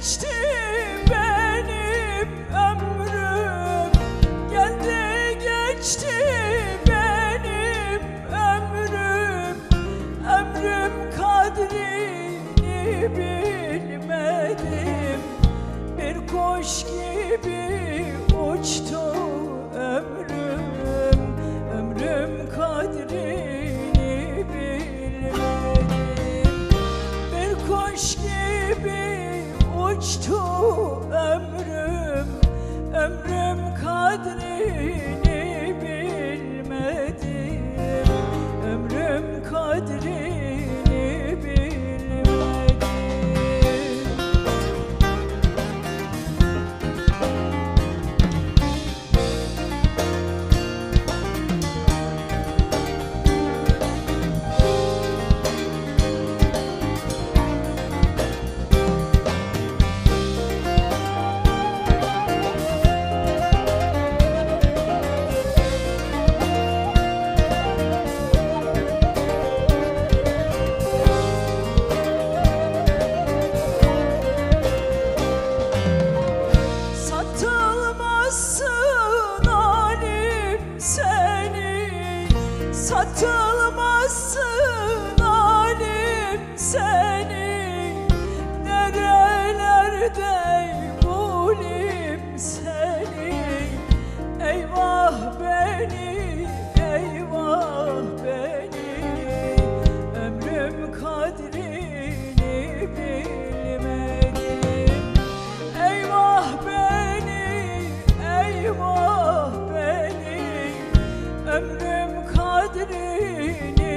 geçti benim ömrüm. Geldi geçti benim ömrüm. Ömrüm kadrini Coştu ömrüm, ömrüm kadrini. Satılmazsın alim seni Nerelerde kadrini